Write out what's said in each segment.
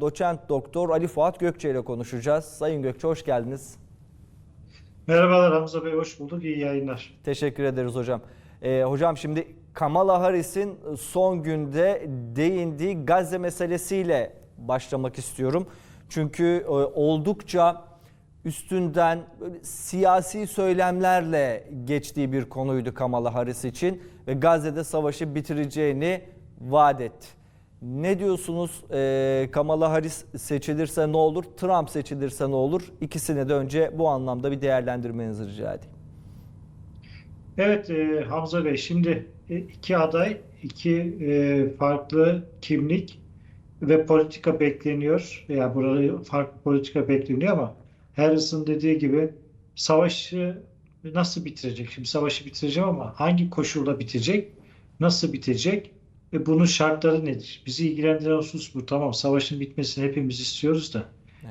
Doçent Doktor Ali Fuat Gökçe ile konuşacağız. Sayın Gökçe hoş geldiniz. Merhabalar Hamza Bey, hoş bulduk. İyi yayınlar. Teşekkür ederiz hocam. Ee, hocam şimdi Kamala Harris'in son günde değindiği Gazze meselesiyle başlamak istiyorum. Çünkü e, oldukça üstünden siyasi söylemlerle geçtiği bir konuydu Kamala Harris için ve Gazze'de savaşı bitireceğini vaat etti. Ne diyorsunuz Ee, Kamala Harris seçilirse ne olur, Trump seçilirse ne olur? İkisini de önce bu anlamda bir değerlendirmenizi rica edeyim. Evet e, Hamza Bey, şimdi e, iki aday, iki e, farklı kimlik ve politika bekleniyor. Veya burada farklı politika bekleniyor ama Harris'in dediği gibi savaşı nasıl bitirecek? Şimdi savaşı bitireceğim ama hangi koşulda bitecek? Nasıl bitecek? Ve bunun şartları nedir? Bizi ilgilendiren husus bu. Tamam, savaşın bitmesini hepimiz istiyoruz da.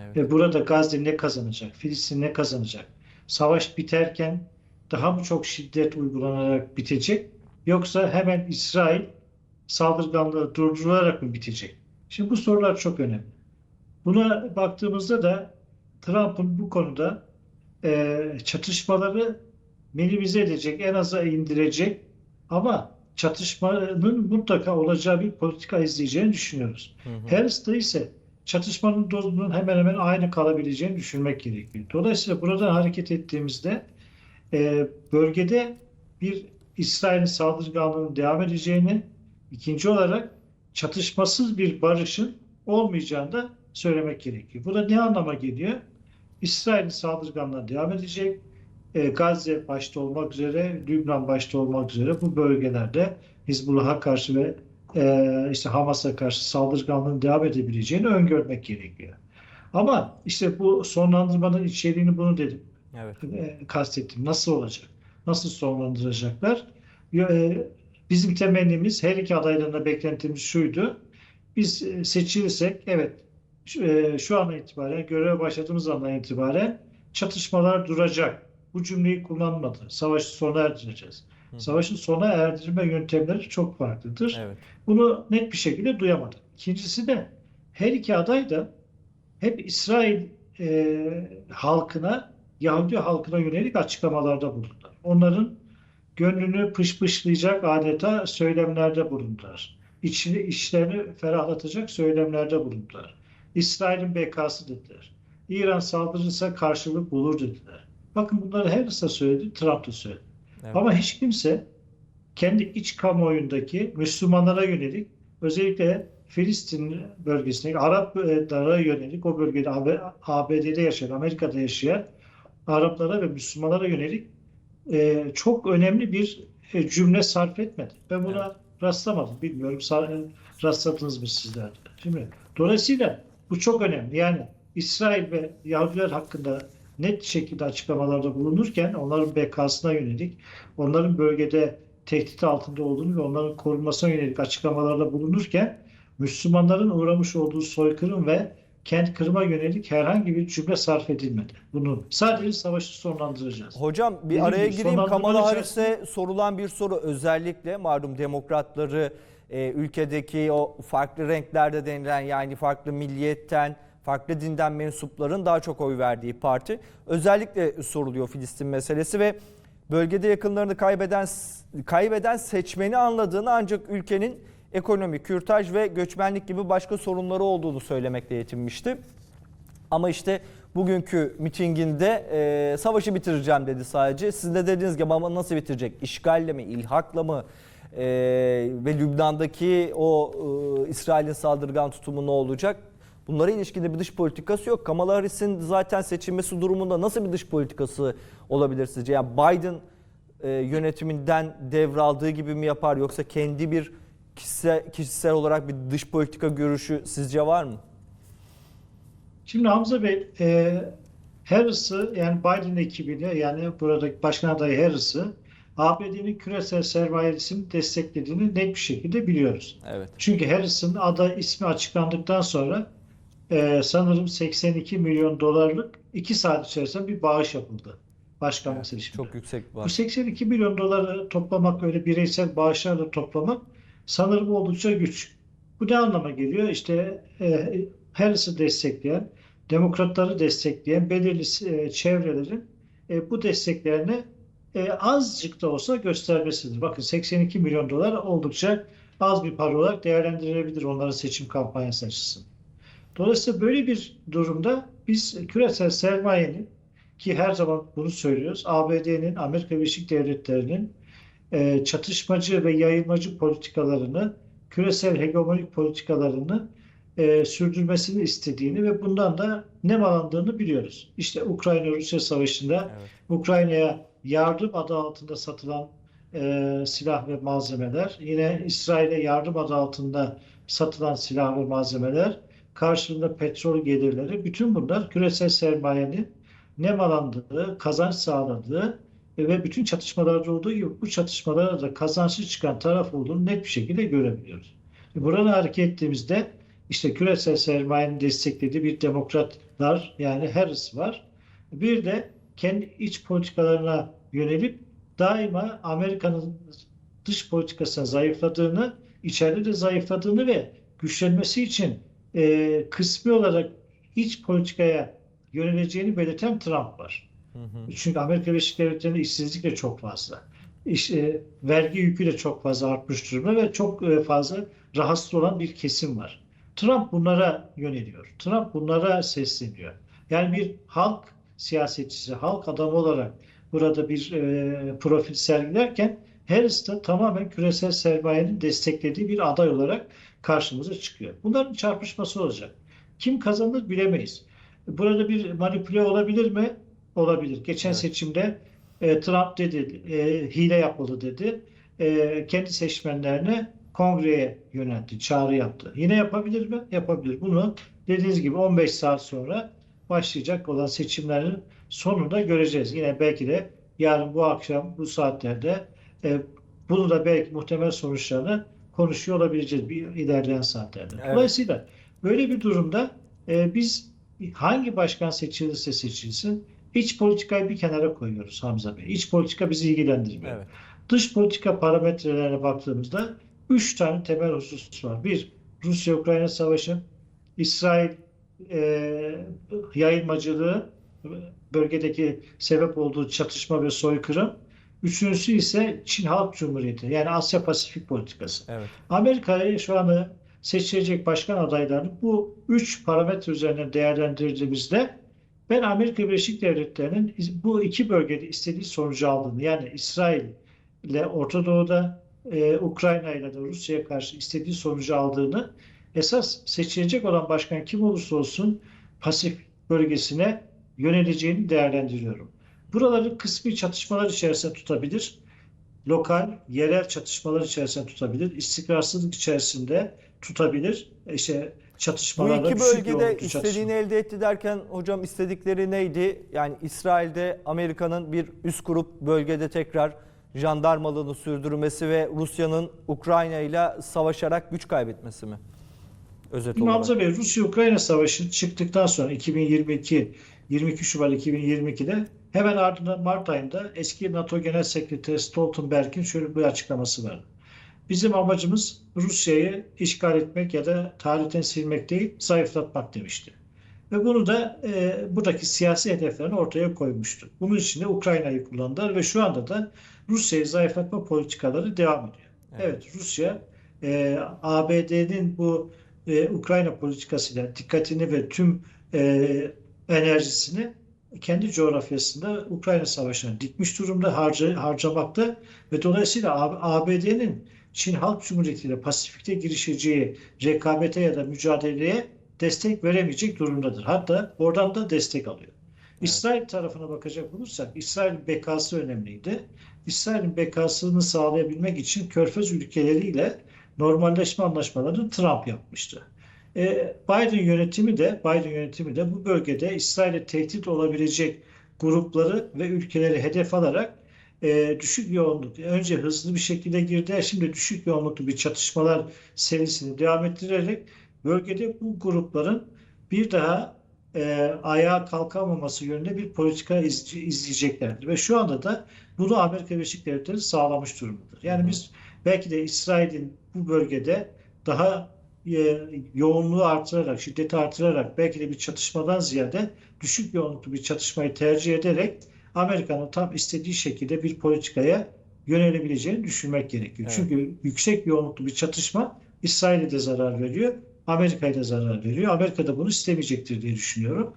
Evet. Ve burada Gazze ne kazanacak? Filistin ne kazanacak? Savaş biterken daha mı çok şiddet uygulanarak bitecek? Yoksa hemen İsrail saldırganlığı durdurularak mı bitecek? Şimdi bu sorular çok önemli. Buna baktığımızda da Trump'ın bu konuda e, çatışmaları minimize edecek, en aza indirecek ama çatışmanın mutlaka olacağı bir politika izleyeceğini düşünüyoruz. Harris'te ise çatışmanın dozunun hemen hemen aynı kalabileceğini düşünmek gerekiyor. Dolayısıyla buradan hareket ettiğimizde e, bölgede bir İsrail'in saldırganlığının devam edeceğini, ikinci olarak çatışmasız bir barışın olmayacağını da söylemek gerekiyor. Bu da ne anlama geliyor? İsrail'in saldırganlığı devam edecek. E, Gazze başta olmak üzere, Lübnan başta olmak üzere bu bölgelerde Hizbullah'a karşı ve e, işte Hamas'a karşı saldırganlığın devam edebileceğini öngörmek gerekiyor. Ama işte bu sonlandırmanın içeriğini bunu dedim Evet. e, kastettim. Nasıl olacak? Nasıl sonlandıracaklar? E, Bizim temennimiz her iki adaydan da beklentimiz şuydu. Biz seçilirsek evet şu, e, şu andan itibaren göreve başladığımız andan itibaren çatışmalar duracak. Bu cümleyi kullanmadı. Savaşı sona erdireceğiz. Hı. Savaşı sona erdirme yöntemleri çok farklıdır. Evet. Bunu net bir şekilde duyamadık. İkincisi de her iki aday da hep İsrail e, halkına, Yahudi halkına yönelik açıklamalarda bulundular. Onların gönlünü pışpışlayacak adeta söylemlerde bulundular. İçini, işlerini ferahlatacak söylemlerde bulundular. İsrail'in bekası dediler. İran saldırırsa karşılık bulur dediler. Bakın bunları Harris de söyledi, Trump da söyledi. Evet. Ama hiç kimse kendi iç kamuoyundaki Müslümanlara yönelik özellikle Filistin bölgesindeki Araplara yönelik o bölgede AB- ABD'de yaşayan, Amerika'da yaşayan Araplara ve Müslümanlara yönelik e, çok önemli bir e, cümle sarf etmedi. Ben buna rastlamadım. Bilmiyorum sa- rastladınız mı sizler? Şimdi dolayısıyla bu çok önemli. Yani İsrail ve Yahudiler hakkında net şekilde açıklamalarda bulunurken onların bekasına yönelik, onların bölgede tehdit altında olduğunu ve onların korunmasına yönelik açıklamalarda bulunurken Müslümanların uğramış olduğu soykırım ve kent kırma yönelik herhangi bir cümle sarf edilmedi. Bunu sadece savaşı sonlandıracağız. Hocam bir Dediğim araya gireyim. Kamala Harris'e sorulan bir soru özellikle malum demokratları e, ülkedeki o farklı renklerde denilen yani farklı milliyetten, farklı dinden mensupların daha çok oy verdiği parti. Özellikle soruluyor Filistin meselesi ve bölgede yakınlarını kaybeden kaybeden seçmeni anladığını ancak ülkenin ekonomi, kürtaj ve göçmenlik gibi başka sorunları olduğunu söylemekle yetinmişti. Ama işte bugünkü mitinginde e, savaşı bitireceğim dedi sadece. Siz de dediğiniz gibi ama nasıl bitirecek? İşgalle mi, ilhakla mı? E, ve Lübnan'daki o e, İsrail'in saldırgan tutumu ne olacak? Bunlara ilişkin de bir dış politikası yok. Kamala Harris'in zaten seçilmesi durumunda nasıl bir dış politikası olabilir sizce? Yani Biden e, yönetiminden devraldığı gibi mi yapar yoksa kendi bir kişisel, kişisel olarak bir dış politika görüşü sizce var mı? Şimdi Hamza Bey, e, Harris'ı yani Biden ekibiyle yani buradaki başkan adayı Harris'ı ABD'nin küresel sermayesini desteklediğini net bir şekilde biliyoruz. Evet. Çünkü Harris'in aday ismi açıklandıktan sonra e, sanırım 82 milyon dolarlık 2 saat içerisinde bir bağış yapıldı başkanlık Evet, seçiminde. çok yüksek Bu var. 82 milyon doları toplamak öyle bireysel bağışlarla toplamak sanırım oldukça güç. Bu ne anlama geliyor? İşte e, Harris'i destekleyen, demokratları destekleyen belirli e, çevrelerin e, bu desteklerini e, azıcık da olsa göstermesidir. Bakın 82 milyon dolar oldukça az bir para olarak değerlendirilebilir onların seçim kampanyası açısından. Dolayısıyla böyle bir durumda biz küresel sermayenin ki her zaman bunu söylüyoruz. ABD'nin, Amerika Birleşik Devletleri'nin e, çatışmacı ve yayılmacı politikalarını, küresel hegemonik politikalarını e, sürdürmesini istediğini ve bundan da nemalandığını biliyoruz. İşte Ukrayna-Rusya savaşında Evet. Ukrayna'ya yardım adı altında satılan e, silah ve malzemeler, yine İsrail'e yardım adı altında satılan silah ve malzemeler, karşılığında petrol gelirleri, bütün bunlar küresel sermayenin nemalandığı, kazanç sağladığı ve bütün çatışmalarda olduğu gibi bu çatışmalara da kazançlı çıkan taraf olduğunu net bir şekilde görebiliyoruz. Buradan hareket ettiğimizde işte küresel sermayenin desteklediği bir demokratlar yani Harris var. Bir de kendi iç politikalarına yönelip daima Amerika'nın dış politikasına zayıfladığını, içeride de zayıfladığını ve güçlenmesi için e, kısmi olarak iç politikaya yöneleceğini belirten Trump var. Hı hı. Çünkü Amerika Birleşik Devletleri'nde işsizlik de çok fazla. İş, e, vergi yükü de çok fazla artmış durumda ve çok e, fazla rahatsız olan bir kesim var. Trump bunlara yöneliyor. Trump bunlara sesleniyor. Yani bir halk siyasetçisi, halk adamı olarak burada bir e, profil sergilerken Harris de tamamen küresel sermayenin desteklediği bir aday olarak karşımıza çıkıyor. Bunların çarpışması olacak. Kim kazanır bilemeyiz. Burada bir manipüle olabilir mi? Olabilir. Geçen Evet. seçimde e, Trump dedi, e, hile yapıldı dedi. E, kendi seçmenlerine kongreye yöneltti, çağrı yaptı. Yine yapabilir mi? Yapabilir. Bunu dediğiniz gibi 15 saat sonra başlayacak olan seçimlerin sonunda göreceğiz. Yine belki de yarın bu akşam bu saatlerde e, bunu da belki muhtemel sonuçlarını konuşuyor olabileceğiz bir ilerleyen saatlerde. Evet. Dolayısıyla böyle bir durumda e, biz hangi başkan seçilirse seçilsin iç politikayı bir kenara koyuyoruz Hamza Bey. İç politika bizi ilgilendirmiyor. Evet. Dış politika parametrelerine baktığımızda üç tane temel husus var. Bir, Rusya-Ukrayna savaşı, İsrail e, yayılmacılığı, bölgedeki sebep olduğu çatışma ve soykırım. Üçüncüsü ise Çin Halk Cumhuriyeti yani Asya Pasifik politikası. Evet. Amerika'yı şu anda seçilecek başkan adaylarını bu üç parametre üzerinden değerlendirdiğimizde ben Amerika Birleşik Devletleri'nin bu iki bölgede istediği sonucu aldığını yani İsrail ile Orta Doğu'da e, Ukrayna ile de Rusya'ya karşı istediği sonucu aldığını esas seçilecek olan başkan kim olursa olsun Pasifik bölgesine yöneleceğini değerlendiriyorum. Buraları kısmi çatışmalar içerisinde tutabilir. Lokal, yerel çatışmalar içerisinde tutabilir. istikrarsızlık içerisinde tutabilir. İşte Bu çatışmalarda iki düşük bölgede istediğini çatışma. elde etti derken hocam istedikleri neydi? Yani İsrail'de Amerika'nın bir üst grup bölgede tekrar jandarmalığını sürdürmesi ve Rusya'nın Ukrayna ile savaşarak güç kaybetmesi mi? Özet olarak. Hamza Bey, Rusya-Ukrayna savaşı çıktıktan sonra 2022 22 Şubat 2022'de hemen ardından Mart ayında eski NATO Genel Sekreteri Stoltenberg'in şöyle bir açıklaması vardı. Bizim amacımız Rusya'yı işgal etmek ya da tarihten silmek değil, zayıflatmak demişti. Ve bunu da e, buradaki siyasi hedeflerini ortaya koymuştu. Bunun için de Ukrayna'yı kullandılar ve şu anda da Rusya'yı zayıflatma politikaları devam ediyor. Evet. Evet, Rusya e, ABD'nin bu e, Ukrayna politikasıyla dikkatini ve tüm e, enerjisini kendi coğrafyasında Ukrayna Savaşı'na dikmiş durumda harca, harcamakta ve dolayısıyla ABD'nin Çin Halk Cumhuriyeti ile Pasifik'te girişeceği rekabete ya da mücadeleye destek veremeyecek durumdadır. Hatta oradan da destek alıyor. İsrail tarafına bakacak olursak İsrail'in bekası önemliydi. İsrail'in bekasını sağlayabilmek için Körfez ülkeleriyle normalleşme anlaşmalarını Trump yapmıştı. E, Biden yönetimi de Biden yönetimi de bu bölgede İsrail'e tehdit olabilecek grupları ve ülkeleri hedef alarak e, düşük yoğunluk önce hızlı bir şekilde girdi şimdi düşük yoğunluklu bir çatışmalar serisini devam ettirerek bölgede bu grupların bir daha e, ayağa kalkamaması yönünde bir politika iz, izleyeceklerdir. Ve şu anda da bunu Amerika Birleşik Devletleri sağlamış durumdadır. Yani biz belki de İsrail'in bu bölgede daha yoğunluğu artırarak, şiddeti artırarak belki de bir çatışmadan ziyade düşük yoğunluklu bir çatışmayı tercih ederek Amerika'nın tam istediği şekilde bir politikaya yönelebileceğini düşünmek gerekiyor. Evet. Çünkü yüksek yoğunluklu bir çatışma İsrail'e de zarar veriyor, Amerika'ya da zarar veriyor. Amerika da bunu istemeyecektir diye düşünüyorum.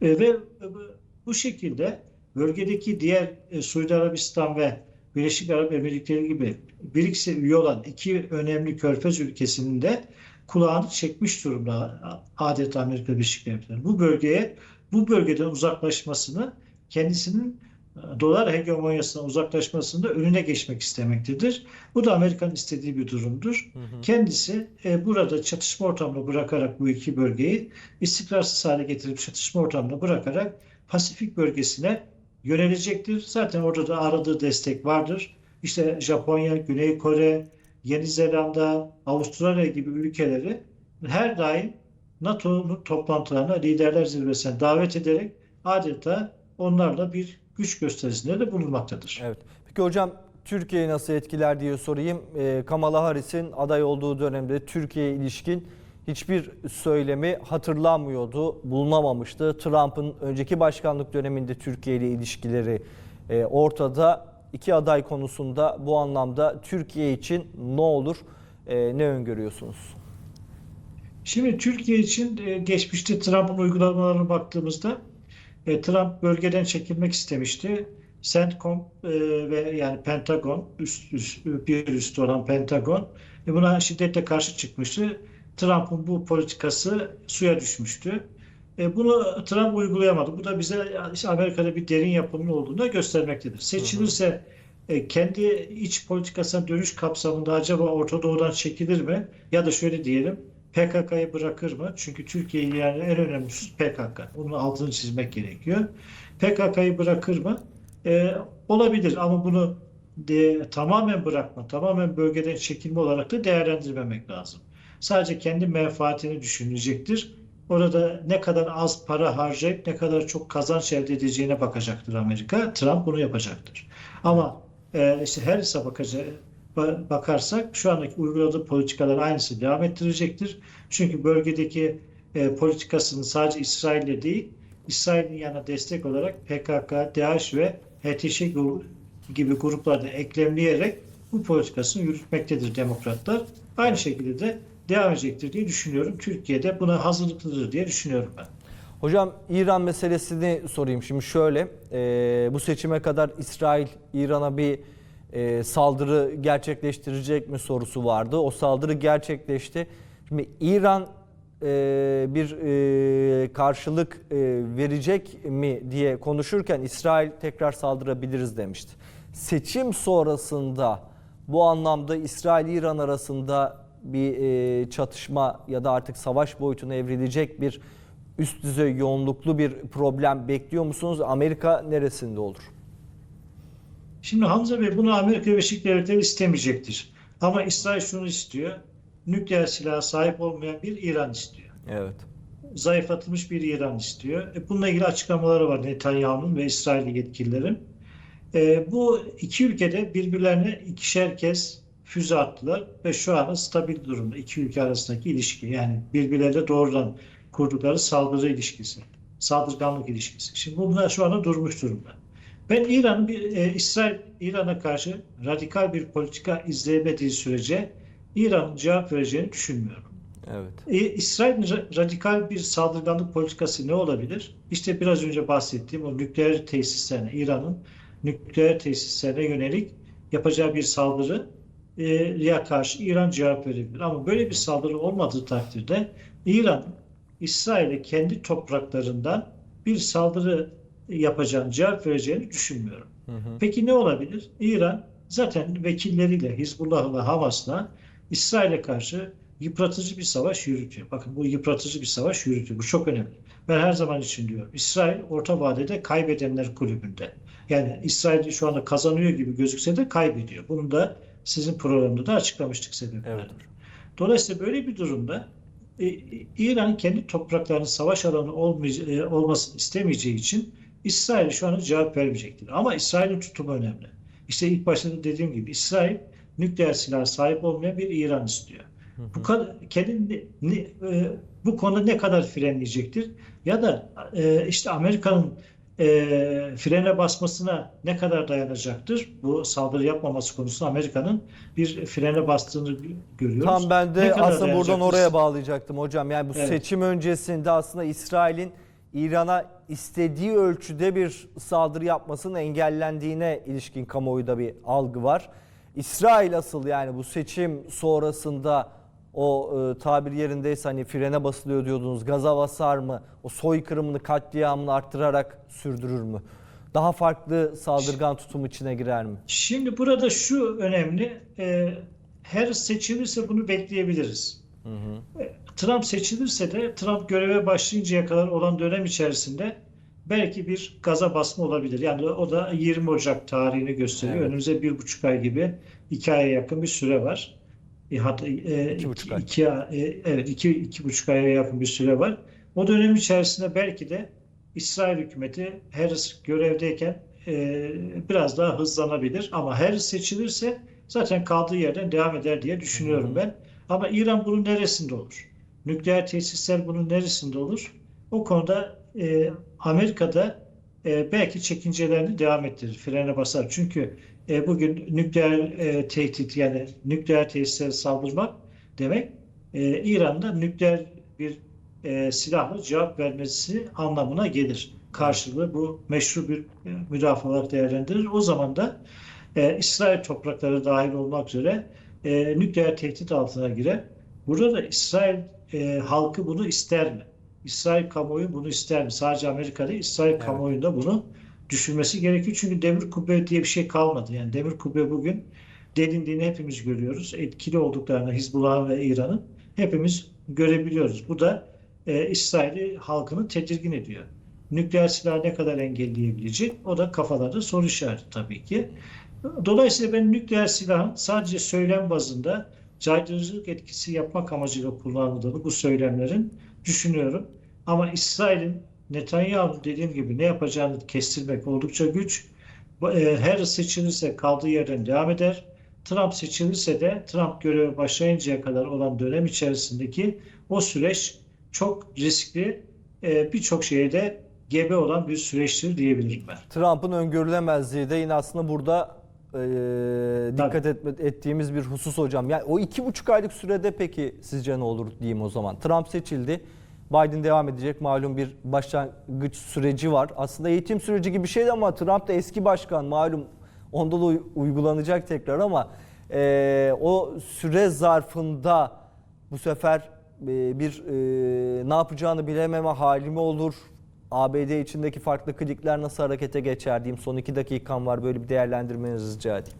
E, ve bu- bu şekilde bölgedeki diğer e, Suudi Arabistan ve Birleşik Arap Emirlikleri gibi BRICS'e üye olan iki önemli körfez ülkesinin de kulağını çekmiş durumda adeta Amerika Birleşik Devletleri. Bu bölgeye, bu bölgeden uzaklaşmasını kendisinin e, dolar hegemonyasından uzaklaşmasında önüne geçmek istemektedir. Bu da Amerika'nın istediği bir durumdur. Hı hı. Kendisi e, burada çatışma ortamını bırakarak bu iki bölgeyi istikrarsız hale getirip çatışma ortamını bırakarak Pasifik bölgesine yönelecektir. Zaten orada da aradığı destek vardır. İşte Japonya, Güney Kore, Yeni Zelanda, Avustralya gibi ülkeleri her daim NATO'nun toplantılarına, liderler zirvesine davet ederek adeta onlarla bir güç gösterisinde de bulunmaktadır. Evet. Peki hocam Türkiye'yi nasıl etkiler diye sorayım. Ee, Kamala Harris'in aday olduğu dönemde Türkiye'ye ilişkin hiçbir söylemi hatırlanmıyordu, bulunamamıştı. Trump'ın önceki başkanlık döneminde Türkiye ile ilişkileri e, ortada. İki aday konusunda bu anlamda Türkiye için ne olur, e, ne öngörüyorsunuz? Şimdi Türkiye için e, geçmişte Trump'ın uygulamalarına baktığımızda e, Trump bölgeden çekilmek istemişti. CENTCOM e, ve yani Pentagon üst, üst, bir üstü olan Pentagon buna şiddetle karşı çıkmıştı. Trump'ın bu politikası suya düşmüştü. E, bunu Trump uygulayamadı. Bu da bize işte Amerika'da bir derin yapının olduğunu göstermektedir. Seçilirse e, kendi iç politikasına dönüş kapsamında acaba Orta Doğu'dan çekilir mi? Ya da şöyle diyelim PKK'yı bırakır mı? Çünkü Türkiye'yi yani en önemlisi PKK. Bunun altını çizmek gerekiyor. PKK'yı bırakır mı? E, olabilir ama bunu de, tamamen bırakma, tamamen bölgeden çekilme olarak da değerlendirmemek lazım. Sadece kendi menfaatini düşünecektir. Orada ne kadar az para harcayıp ne kadar çok kazanç elde edeceğine bakacaktır Amerika. Trump bunu yapacaktır. Ama e, işte her hesaba bakarsak şu andaki uyguladığı politikalar aynısı devam ettirecektir. Çünkü bölgedeki e, politikasını sadece İsrail'le değil, İsrail'in yanına destek olarak PKK, DAEŞ ve HTŞ gibi gruplarda eklemleyerek bu politikasını yürütmektedir demokratlar. Aynı şekilde de devam edecektir diye düşünüyorum. Türkiye'de buna hazırlıklıdır diye düşünüyorum ben. Hocam İran meselesini sorayım. Şimdi şöyle e, bu seçime kadar İsrail İran'a bir e, saldırı gerçekleştirecek mi sorusu vardı. O saldırı gerçekleşti. Şimdi İran e, bir e, karşılık e, verecek mi diye konuşurken İsrail tekrar saldırabiliriz demişti. Seçim sonrasında bu anlamda İsrail-İran arasında bir e, çatışma ya da artık savaş boyutuna evrilecek bir üst düzey yoğunluklu bir problem bekliyor musunuz? Amerika neresinde olur? Şimdi Hamza Bey bunu Amerika Birleşik Devletleri istemeyecektir. Ama İsrail şunu istiyor. Nükleer silaha sahip olmayan bir İran istiyor. Evet. Zayıflatılmış bir İran istiyor. E, bununla ilgili açıklamaları var Netanyahu'nun ve İsrail yetkililerin. E, bu iki ülkede birbirlerine ikişer kez füze attılar ve şu anda stabil durumda iki ülke arasındaki ilişki. Yani birbirleriyle doğrudan kurdukları saldırı ilişkisi, saldırganlık ilişkisi. Şimdi bunlar şu anda durmuş durumda. Ben İran'ın bir e, İsrail İran'a karşı radikal bir politika izleyemediği sürece İran'ın cevap vereceğini düşünmüyorum. Evet. E, İsrail'in ra- radikal bir saldırganlık politikası ne olabilir? İşte biraz önce bahsettiğim o nükleer tesislerine, İran'ın nükleer tesislerine yönelik yapacağı bir saldırı ya karşı İran cevap verebilir. Ama böyle bir saldırı olmadığı takdirde İran, İsrail'e kendi topraklarından bir saldırı yapacağını, cevap vereceğini düşünmüyorum. Hı hı. Peki ne olabilir? İran zaten vekilleriyle, Hizbullah ve Hamas'la İsrail'e karşı yıpratıcı bir savaş yürütüyor. Bakın bu yıpratıcı bir savaş yürütüyor. Bu çok önemli. Ben her zaman için diyorum. İsrail orta vadede kaybedenler kulübünde. Yani İsrail şu anda kazanıyor gibi gözükse de kaybediyor. Bunu da sizin programda da açıklamıştık sebeplerini. Evet. Dolayısıyla böyle bir durumda e, İran kendi topraklarının savaş alanı e, olmasını istemeyeceği için İsrail şu anda cevap vermeyecektir. Ama İsrail'in tutumu önemli. İşte ilk başta da dediğim gibi İsrail nükleer silah sahip olmayan bir İran istiyor. Bu kadar kendini ne- e, bu konuda ne kadar frenleyecektir? Ya da e, işte Amerika'nın e, frene basmasına ne kadar dayanacaktır? Bu saldırı yapmaması konusunda Amerika'nın bir frene bastığını görüyoruz. Tam ben de aslında buradan oraya bağlayacaktım hocam. Yani bu Evet. seçim öncesinde aslında İsrail'in İran'a istediği ölçüde bir saldırı yapmasının engellendiğine ilişkin kamuoyunda bir algı var. İsrail asıl yani bu seçim sonrasında o e, tabir yerindeyse hani frene basılıyor diyordunuz gaza basar mı? O soykırımını katliamını arttırarak sürdürür mü? Daha farklı saldırgan tutum içine girer mi? Şimdi burada şu önemli, e, her seçilirse bunu bekleyebiliriz. E, Trump seçilirse de Trump göreve başlayıncaya kadar olan dönem içerisinde belki bir gaza basma olabilir. Yani o da 20 Ocak tarihini gösteriyor. Evet. Önümüzde bir buçuk ay gibi iki aya yakın bir süre var. E, hatta, e, İki buçuk ay. iki ay- e, evet iki, iki buçuk aya yakın bir süre var. O dönem içerisinde belki de İsrail hükümeti Harris görevdeyken e, biraz daha hızlanabilir. Ama Harris seçilirse zaten kaldığı yerden devam eder diye düşünüyorum ben. Ama İran bunun neresinde olur? Nükleer tesisler bunun neresinde olur? O konuda e, Amerika'da e, belki çekincelerini devam ettirir, frene basar. Çünkü e, bugün nükleer e, tehdit yani nükleer tesislere saldırmak demek e, İran'da nükleer bir e, silahla cevap vermesi anlamına gelir. Karşılığı bu meşru bir e, müdafaa olarak değerlendirir. O zaman da e, İsrail toprakları dahil olmak üzere e, nükleer tehdit altına girer. Burada da İsrail e, halkı bunu ister mi? İsrail kamuoyu bunu ister mi? Sadece Amerika değil, İsrail Evet. kamuoyunda bunu düşünmesi gerekiyor. Çünkü demir kubbe diye bir şey kalmadı. Yani demir kubbe bugün delindiğini hepimiz görüyoruz. Etkili olduklarını Hizbullah'ın ve İran'ın hepimiz görebiliyoruz. Bu da e, İsrail'i halkını tedirgin ediyor. Nükleer silah ne kadar engelleyebilecek? O da kafalarda soru işareti tabii ki. Dolayısıyla ben nükleer silahın sadece söylem bazında caydırıcılık etkisi yapmak amacıyla kullanıldığını bu söylemlerin düşünüyorum. Ama İsrail'in Netanyahu dediğim gibi ne yapacağını kestirmek oldukça güç. E, Harris seçilirse kaldığı yerden devam eder. Trump seçilirse de Trump göreve başlayıncaya kadar olan dönem içerisindeki o süreç çok riskli, e, birçok şeyde gebe olan bir süreçtir diyebilirim ben. Trump'ın öngörülemezliği de yine aslında burada e, dikkat etme, ettiğimiz bir husus hocam. Yani o iki buçuk aylık sürede peki sizce ne olur diyeyim o zaman. Trump seçildi. Biden devam edecek. Malum bir başlangıç süreci var. Aslında eğitim süreci gibi bir şeydi ama Trump da eski başkan malum. Onda da uy- uygulanacak tekrar ama e, o süre zarfında bu sefer e, bir e, ne yapacağını bilememe hali mi olur? ABD içindeki farklı klikler nasıl harekete geçer diyeyim. Son iki dakikam var böyle bir değerlendirmenizi rica edeyim.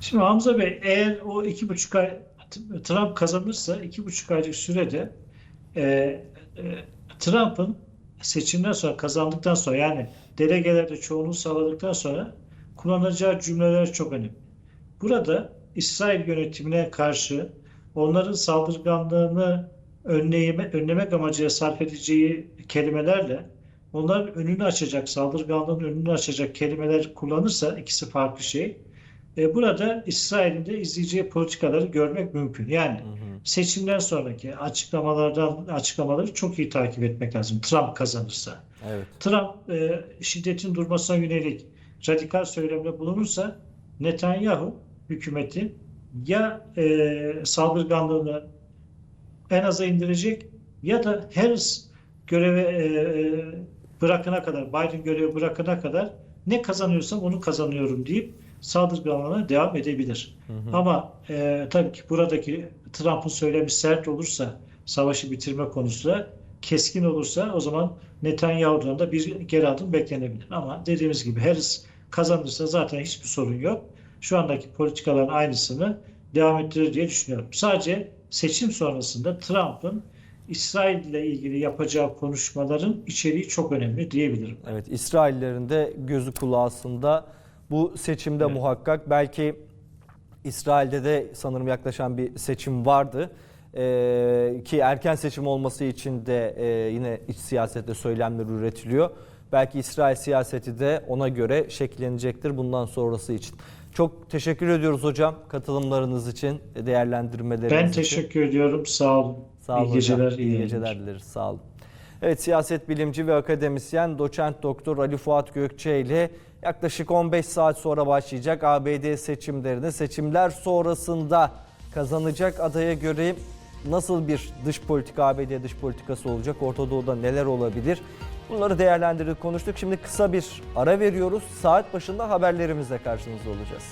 Şimdi Hamza Bey eğer o iki buçuk ay Trump kazanırsa iki buçuk aylık sürede e, Trump'ın seçimden sonra kazandıktan sonra yani delegelerde çoğunluğu sağladıktan sonra kullanacağı cümleler çok önemli. Burada İsrail yönetimine karşı onların saldırganlığını önleme, önlemek amacıyla sarf edeceği kelimelerle onların önünü açacak, saldırganlığın önünü açacak kelimeler kullanırsa ikisi farklı şey. E, burada İsrail'in de izleyeceği politikaları görmek mümkün. Yani seçimden sonraki açıklamalardan açıklamaları çok iyi takip etmek lazım. Trump kazanırsa. Evet. Trump e, şiddetin durmasına yönelik radikal söylemde bulunursa Netanyahu hükümeti ya e, saldırganlığını en aza indirecek ya da Harris göreve e, e, bırakana kadar, Biden görevi bırakana kadar ne kazanıyorsam onu kazanıyorum deyip saldırganlığına devam edebilir. Ama e, tabii ki buradaki Trump'ın söylemi sert olursa savaşı bitirme konusunda keskin olursa o zaman Netanyahu'dan da bir geri adım beklenebilir. Ama dediğimiz gibi Harris kazanırsa zaten hiçbir sorun yok. Şu andaki politikaların aynısını devam ettirir diye düşünüyorum. Sadece seçim sonrasında Trump'ın İsrail ile ilgili yapacağı konuşmaların içeriği çok önemli diyebilirim. Evet, İsraillerin de gözü kulağı aslında bu seçimde Evet. muhakkak. Belki İsrail'de de sanırım yaklaşan bir seçim vardı. Ee, ki erken seçim olması için de e, yine iç siyasette söylemler üretiliyor. Belki İsrail siyaseti de ona göre şekillenecektir bundan sonrası için. Çok teşekkür ediyoruz hocam katılımlarınız için, değerlendirmeleriniz Ben için. teşekkür ediyorum. Sağ olun. Sağ olun İyi hocam. geceler, İyi iyi yayınlar. geceler dileriz. Sağ olun. Evet siyaset bilimci ve akademisyen doçent doktor Ali Fuat Gökçe ile yaklaşık 15 saat sonra başlayacak ABD seçimlerine seçimler sonrasında kazanacak adaya göre nasıl bir dış politika ABD dış politikası olacak? Orta Doğu'da neler olabilir? Bunları değerlendirdik konuştuk. Şimdi kısa bir ara veriyoruz. Saat başında haberlerimizle karşınızda olacağız.